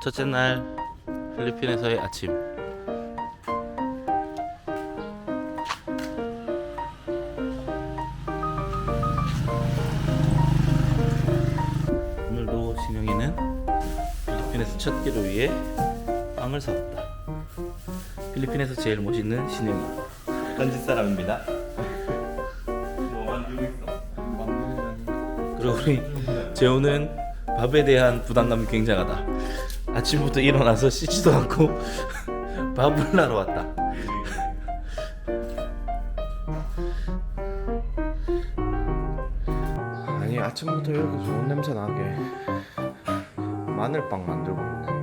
첫째 날 필리핀에서의 아침. 오늘도 신영이는 필리핀에서 첫 끼를 위해 빵을 사왔다. 필리핀에서 제일 멋있는 신영이. 던진 사람입니다. 뭐 만들고 있어? 그리고 우리 재호는 밥에 대한 부담감이 굉장하다. 아침부터 일어나서 씻지도 않고 밥을 하러 왔다. 아니 아침부터 이렇게 좋은 냄새 나게 마늘빵 만들고 있네.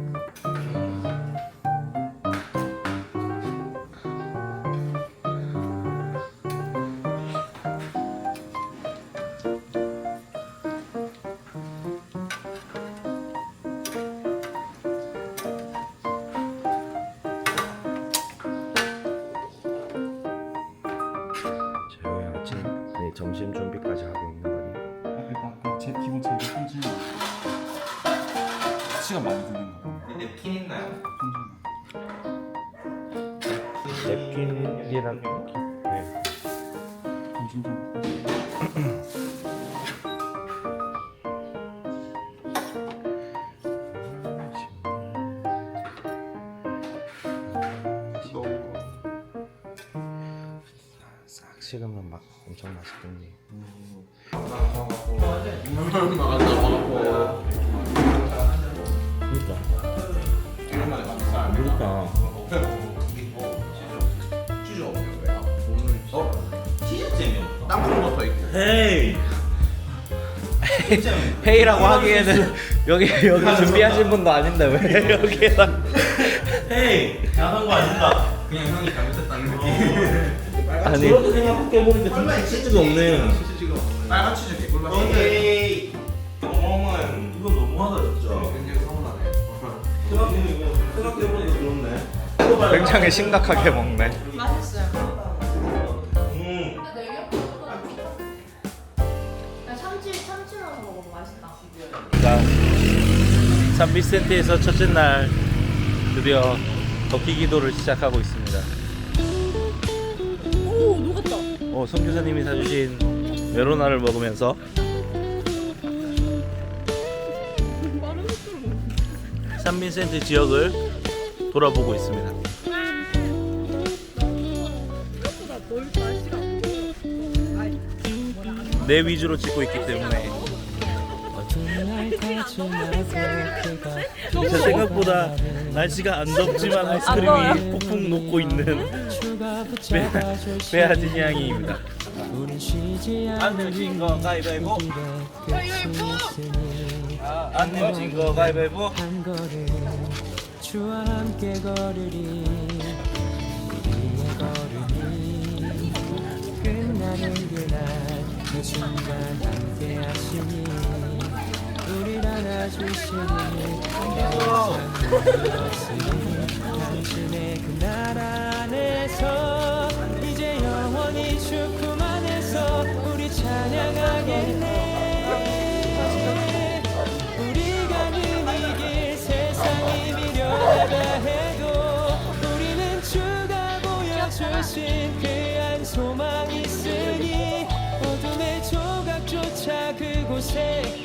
좀싹 식으면 막 엄청 맛있겠니? 그러니까. 땅콩 버터 있고. 헤이. 회의라고 하기에는 여기 여기 준비하신 분도 아닌데 왜 여기에다 헤이. 야한 거 아닌가? 그냥 형이 잘못했다는 느낌. 아니 저렇게 생각해 보니까 진짜 치즈가 없네. 빨간 치즈 개꿀맛 오케이. 어머만 이건 너무하다 진짜. 굉장히 서운하네 생각해보니까 생각해보니까 그렇네. 굉장히 심각하게 먹네. 산비센테에서 첫째 날 드디어 덕기 기도를 시작하고 있습니다. 오 녹았다. 어, 선교사님이 사주신 메로나를 먹으면서 산빈센트 지역을 돌아보고 있습니다. 내 위주로 찍고 있기 때문에 진짜 생각보다 날씨가 안 덥지만 아이스크림이 폭풍 녹고 있는 베, 베아진 양이입니다. 안 내진 거 가위바위보. 아, 안 내진 거 가위바위보. 주와 함께 걸으리 우리의 걸음이 끝나는 그날 그 순간 함께 하시니 우리를 안아주시니 당신의 그 나라 안에서 이제 영원히 주품 안에서 우리 찬양하겠네 우리가 는이길 세상이 미련하다 해도 우리는 주가 보여주신 그한 소망 있으니 어둠의 조각조차 그곳에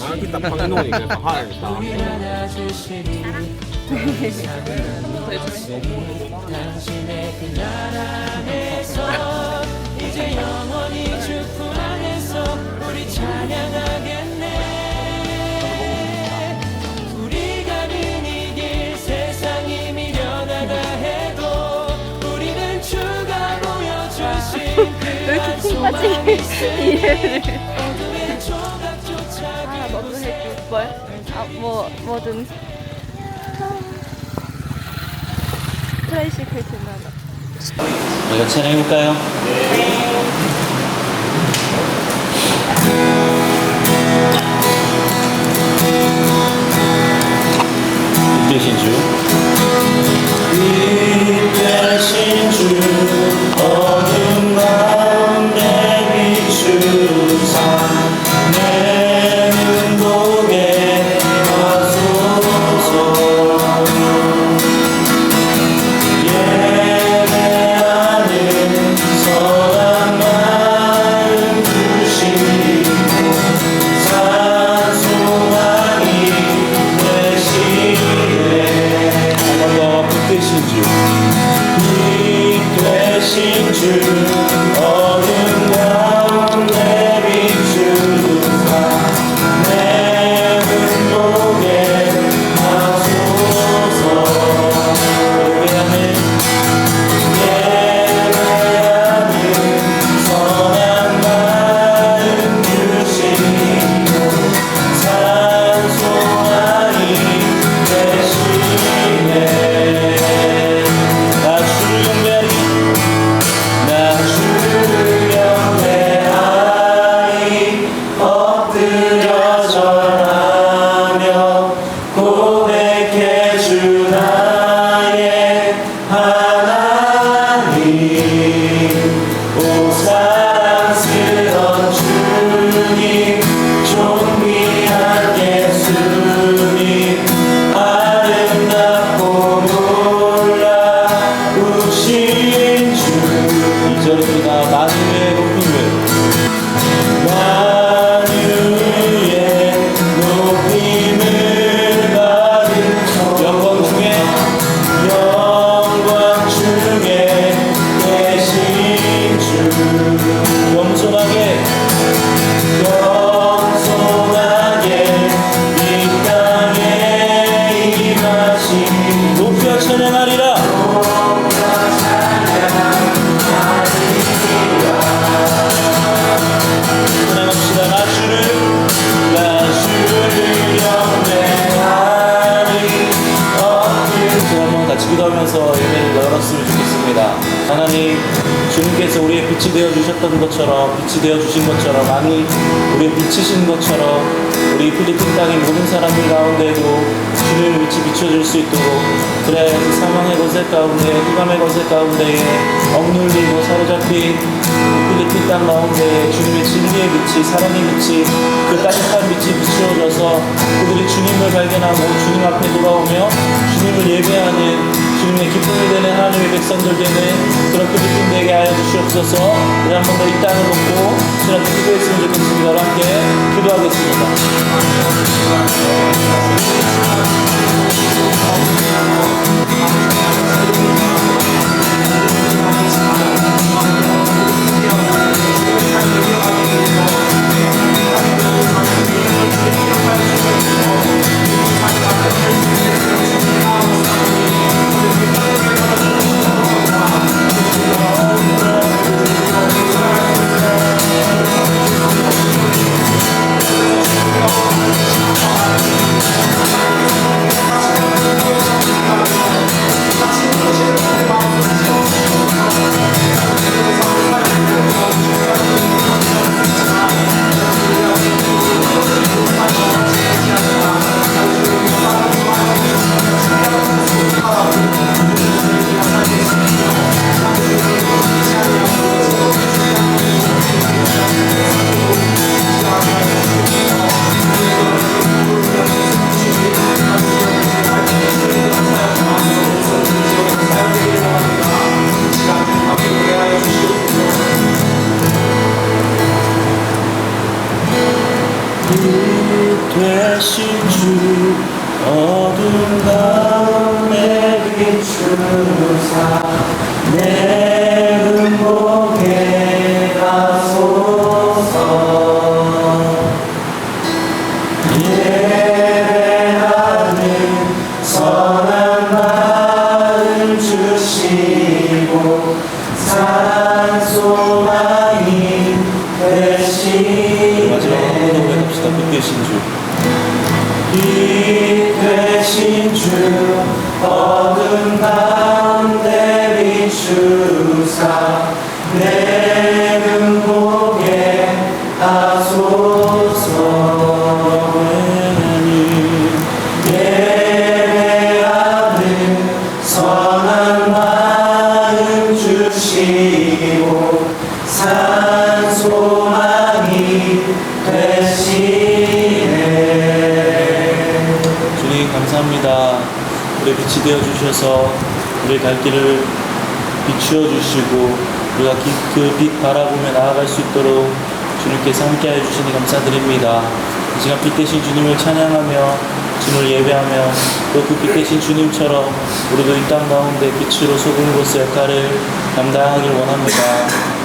아 기타 방송이니까 하니까. 이제 영원히 주품 안에서 우리 찬양하겠네 어둠의 조각조차 아 너도 해줘. 뭘? 아뭐 뭐든. 트라이시클 지나다. 이거 촬영해볼까요? 되 하나님 주님께서 우리의 빛이 되어 주셨던 것처럼 빛이 되어 주신 것처럼 많이 우리의 빛이신 것처럼 우리 필리핀 땅의 모든 사람들 가운데도 주님의 빛이 비춰질 수 있도록 그래 그 사망의 거세 가운데 흑암의 거세 가운데에 억눌리고 사로잡힌 그 필리핀 땅 가운데 주님의 진리의 빛이 사랑의 빛이 그 따뜻한 빛이 비추어져서 그들이 주님을 발견하고 주님 앞에 돌아오며 주님을 예배하는 주님의 기쁨이 되는 하나님의 백성들 되는 그런 필리핀 되게 하여 주시옵소서. 우리 한 번 더 이 땅을 놓고 주님께 기도했으면 좋겠습니다. 함께 기도하겠습니다 가운데 비추사 내 눈보게 하소서 감사합니다. 우리 빛이 되어 주셔서 우리 갈 길을 비추어 주시고 우리가 그 빛 바라보며 나아갈 수 있도록 주님께서 함께하여 주시니 감사드립니다. 이 시간 빛 대신 주님을 찬양하며 주님을 예배하며 또 그 빛 대신 주님처럼 우리도 이 땅 가운데 빛으로 소금으로서 역할을 감당하길 원합니다.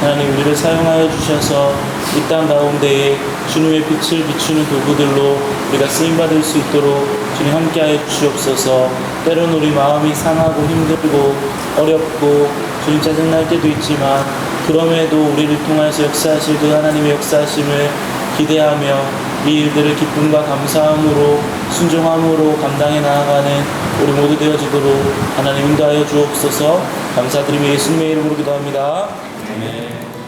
하나님 우리를 사용하여 주셔서 이 땅 가운데에 주님의 빛을 비추는 도구들로 우리가 쓰임 받을 수 있도록 주님 함께하여 주시옵소서. 때론 우리 마음이 상하고 힘들고 어렵고 주님 짜증날 때도 있지만 그럼에도 우리를 통하여서 역사하실 그 하나님의 역사하심을 기대하며 이 일들을 기쁨과 감사함으로 순종함으로 감당해 나아가는 우리 모두 되어지도록 하나님 인도하여 주옵소서 감사드리며 예수님의 이름으로 기도합니다. 아멘.